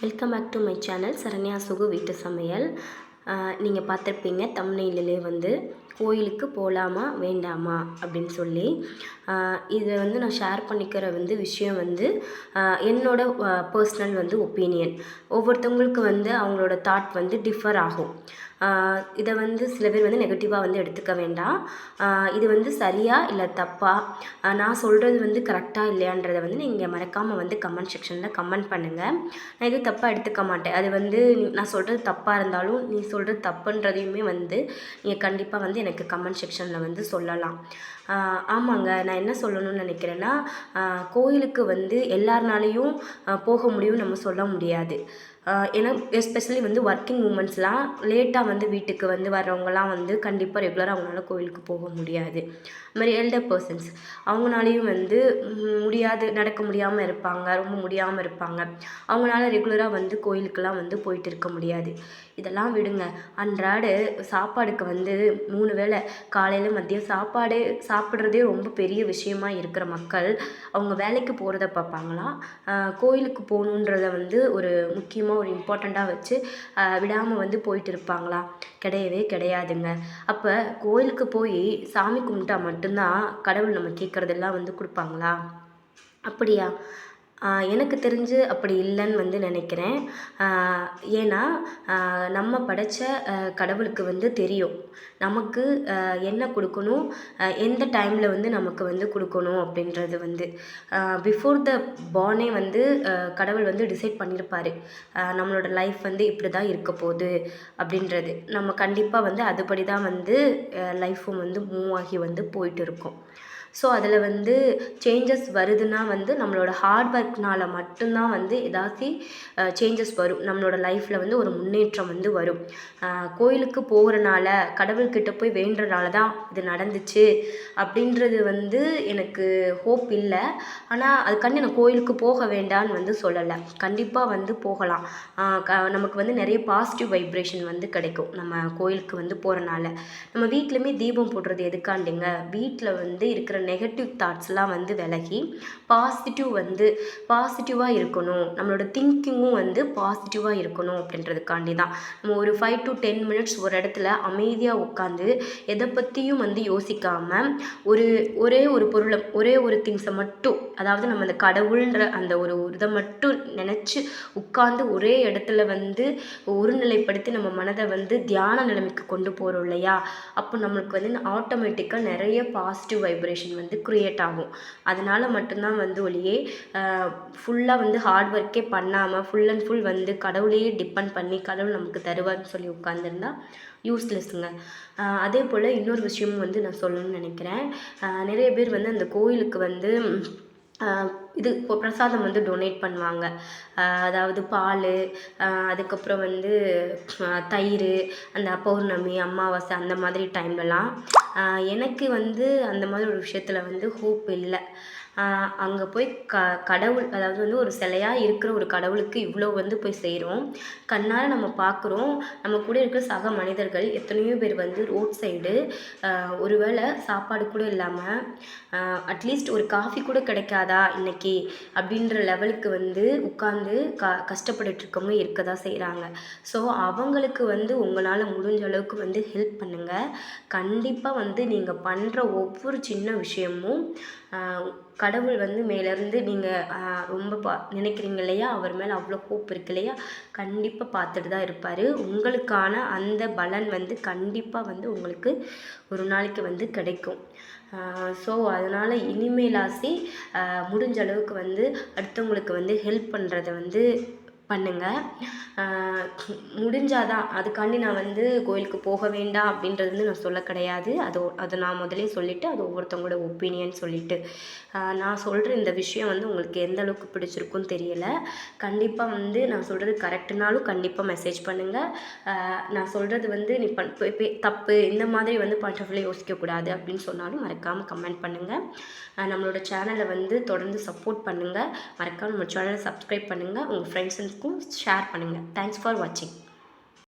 Welcome back to my channel Saranya Sugu வீட்டு சமையல். நீங்கள் பார்த்துருப்பீங்க தமிழ்நிலே வந்து. கோயிலுக்கு போகலாமா வேண்டாமா அப்படின்னு சொல்லி இதை வந்து நான் ஷேர் பண்ணிக்கிற வந்து விஷயம் வந்து என்னோட பர்சனல் வந்து ஒப்பீனியன் ஒவ்வொருத்தவங்களுக்கு வந்து அவங்களோட தாட் வந்து டிஃபர் ஆகும். இதை வந்து சில பேர் வந்து நெகட்டிவாக வந்து எடுத்துக்க வேண்டாம். இது வந்து சரியா இல்லை தப்பா? நான் சொல்கிறது வந்து கரெக்டாக இல்லையான்றதை வந்து நீங்கள் மறக்காமல் வந்து கமெண்ட் செக்ஷனில் கமெண்ட் பண்ணுங்கள் நான் எதுவும் தப்பாக எடுத்துக்க மாட்டேன். அது வந்து நான் சொல்கிறது தப்பாக இருந்தாலும் நீ சொல்கிறது தப்புன்றதையுமே வந்து நீங்கள் கண்டிப்பாக வந்து எனக்கு கமெண்ட் செக்ஷனில் வந்து சொல்லலாம். ஆமாங்க. நான் என்ன சொல்லணும்னு நினைக்கிறேன்னா கோயிலுக்கு வந்து எல்லாருனாலையும் போக முடியும்னு நம்ம சொல்ல முடியாது. ஏன்னா எஸ்பெஷலி வந்து ஒர்க்கிங் உமன்ஸ்லாம் லேட்டாக வந்து வீட்டுக்கு வந்து வர்றவங்கலாம் வந்து கண்டிப்பாக ரெகுலராக அவங்களால கோயிலுக்கு போக முடியாது. மாதிரி எல்டர் பர்சன்ஸ் அவங்களாலையும் வந்து முடியாது நடக்க முடியாமல் இருப்பாங்க ரொம்ப முடியாமல் இருப்பாங்க. அவங்களால ரெகுலராக வந்து கோயிலுக்கெல்லாம் வந்து போயிட்டு இருக்க முடியாது. இதெல்லாம் விடுங்க. அன்றாட சாப்பாடுக்கு வந்து மூணு வேளை காலையில் மதியம் சாப்பாடு சாப்பிட்றதே ரொம்ப பெரிய விஷயமா இருக்கிற மக்கள் அவங்க வேலைக்கு போகிறத பார்ப்பாங்களா? கோயிலுக்கு போகணுன்றத வந்து ஒரு முக்கியமாக ஒரு இம்பார்ட்டண்ட்டாக வச்சு விடாமல் வந்து போயிட்டு இருப்பாங்களா? கிடையவே கிடையாதுங்க. அப்போ கோயிலுக்கு போய் சாமி கும்பிட்டா மட்டும்தான் கடவுள் நம்ம கேட்குறதெல்லாம் வந்து கொடுப்பாங்களா? அப்படியா? எனக்கு தெரிஞ்சு அப்படி இல்லைன்னு வந்து நினைக்கிறேன். ஏன்னா நம்ம படைச்ச கடவுளுக்கு வந்து தெரியும். நமக்கு என்ன கொடுக்கணும் எந்த டைமில் வந்து நமக்கு வந்து கொடுக்கணும் அப்படின்றது வந்து. பிஃபோர் த பார்னே வந்து கடவுள் வந்து டிசைட் பண்ணியிருப்பார் நம்மளோட லைஃப் வந்து இப்படி தான் இருக்க போகுது அப்படின்றது. நம்ம கண்டிப்பாக வந்து அதுபடி தான் வந்து லைஃப்பும் வந்து மூவ் ஆகி வந்து போயிட்டு இருக்கோம். ஸோ அதில் வந்து சேஞ்சஸ் வருதுன்னா வந்து நம்மளோட ஹார்ட் ஒர்க்னால் மட்டும்தான் வந்து ஏதாச்சும் சேஞ்சஸ் வரும். நம்மளோட லைஃப்பில் வந்து ஒரு முன்னேற்றம் வந்து வரும். கோயிலுக்கு போகிறனால கடவுள்கிட்ட போய் வேண்டுறனால தான் இது நடந்துச்சு அப்படின்றது வந்து எனக்கு ஹோப் இல்லை. ஆனால் அதுக்காண்டி நான் கோயிலுக்கு போக வேண்டான்னு வந்து சொல்லலை. கண்டிப்பாக வந்து போகலாம். க நமக்கு வந்து நிறைய பாசிட்டிவ் வைப்ரேஷன் வந்து கிடைக்கும் நம்ம கோயிலுக்கு வந்து போகிறனால நம்ம வீட்லையுமே தீபம் போடுறது எதுக்காண்டிங்க? வீட்டில் வந்து இருக்கிற நெகட்டிவ் தாட்ஸ்லாம் வந்து விலகி பாசிட்டிவ் வந்து பாசிட்டிவாக இருக்கணும். நம்மளோட திங்கிங்கும் வந்து பாசிட்டிவாக இருக்கணும் அப்படின்றதுக்காண்டி தான். நம்ம ஒரு ஃபைவ் டு டென் மினிட்ஸ் ஒரு இடத்துல அமைதியாக உட்காந்து எதை பற்றியும் வந்து யோசிக்காமல் ஒரு ஒரே ஒரு பொருளை ஒரே ஒரு திங்ஸை மட்டும் அதாவது நம்ம அந்த கடவுள்ன்ற அந்த ஒரு இதை மட்டும் நினச்சி உட்காந்து ஒரே இடத்துல வந்து ஒருநிலைப்படுத்தி நம்ம மனதை வந்து தியான நிலைமைக்கு கொண்டு போகிறோம் இல்லையா? அப்போ நம்மளுக்கு வந்து ஆட்டோமேட்டிக்காக நிறைய பாசிட்டிவ் வைப்ரேஷன் வந்து க்ரியேட் ஆகும். அதனால மட்டும்தான் வந்து ஒளியே ஃபுல்லாக வந்து ஹார்ட் ஒர்க்கே பண்ணாமல் ஃபுல் அண்ட் ஃபுல் வந்து கடவுளையே டிபெண்ட் பண்ணி கடவுள் நமக்கு தருவார்னு சொல்லி உட்காந்துருந்தா யூஸ்லெஸ்ஸுங்க அதே போல் இன்னொரு விஷயமும் வந்து நான் சொல்லணும்னு நினைக்கிறேன். நிறைய பேர் வந்து அந்த கோயிலுக்கு வந்து இது இப்போ பிரசாதம் வந்து டொனேட் பண்ணுவாங்க. அதாவது பால் அதுக்கப்புறம் வந்து தயிர் அந்த பௌர்ணமி அமாவாசை அந்த மாதிரி டைம்லலாம் எனக்கு வந்து அந்த மாதிரி ஒரு விஷயத்தில் வந்து ஹோப் இல்லை. அங்கே போய் க கடவுள் அதாவது வந்து ஒரு சிலையாக இருக்கிற ஒரு கடவுளுக்கு இவ்வளோ வந்து போய் செய்கிறோம் கண்ணால் நம்ம பார்க்குறோம் நம்ம கூட இருக்கிற சக மனிதர்கள் எத்தனையோ பேர் வந்து ரோட் சைடு ஒருவேளை சாப்பாடு கூட இல்லாமல் அட்லீஸ்ட் ஒரு காஃபி கூட கிடைக்காதா இன்னைக்கு அப்படின்ற லெவலுக்கு வந்து உட்காந்து க கஷ்டப்பட்டுட்ருக்கவங்க இருக்க தான் செய்கிறாங்க ஸோ அவங்களுக்கு வந்து உங்களால் முடிஞ்ச அளவுக்கு வந்து ஹெல்ப் பண்ணுங்கள் கண்டிப்பாக வந்து நீங்கள் பண்ணுற ஒவ்வொரு சின்ன விஷயமும் கடவுள் வந்து மேலேருந்து நீங்கள் ரொம்ப பா நினைக்கிறீங்க இல்லையா? அவர் மேலே அவ்வளோ ஹோப் இருக்கு இல்லையா? கண்டிப்பாக பார்த்துட்டு தான் இருப்பார். உங்களுக்கான அந்த பலன் வந்து கண்டிப்பாக வந்து உங்களுக்கு ஒரு நாளைக்கு வந்து கிடைக்கும். ஸோ அதனால் இனிமேலாசி முடிஞ்ச அளவுக்கு வந்து அடுத்தவங்களுக்கு வந்து ஹெல்ப் பண்ணுறத வந்து பண்ணுங்கள் முடிஞ்சாதான் அதுக்காண்டி நான் வந்து கோயிலுக்கு போக வேண்டாம் அப்படின்றது வந்து நான் சொல்ல கிடையாது. அது அதை நான் முதலே சொல்லிவிட்டு அது ஒவ்வொருத்தவங்களோட ஒப்பீனியன் சொல்லிவிட்டு நான் சொல்கிற இந்த விஷயம் வந்து உங்களுக்கு எந்த அளவுக்கு பிடிச்சிருக்குன்னு தெரியல. கண்டிப்பாக வந்து நான் சொல்கிறது கரெக்டுனாலும் கண்டிப்பாக மெசேஜ் பண்ணுங்கள் நான் சொல்கிறது வந்து நீ பண் பே- தப்பு இந்த மாதிரி வந்து பாயிண்ட் ஆஃப் யோசிக்கக்கூடாது அப்படின்னு சொன்னாலும் மறக்காமல் கமெண்ட் பண்ணுங்கள் நம்மளோட சேனலை வந்து தொடர்ந்து சப்போர்ட் பண்ணுங்கள் மறக்காமல் நம்ம சேனலை சப்ஸ்கிரைப் பண்ணுங்கள் உங்கள் ஃப்ரெண்ட்ஸ்க்கும் ஷேர் பண்ணுங்கள் தேங்க்ஸ் ஃபார் வாட்சிங்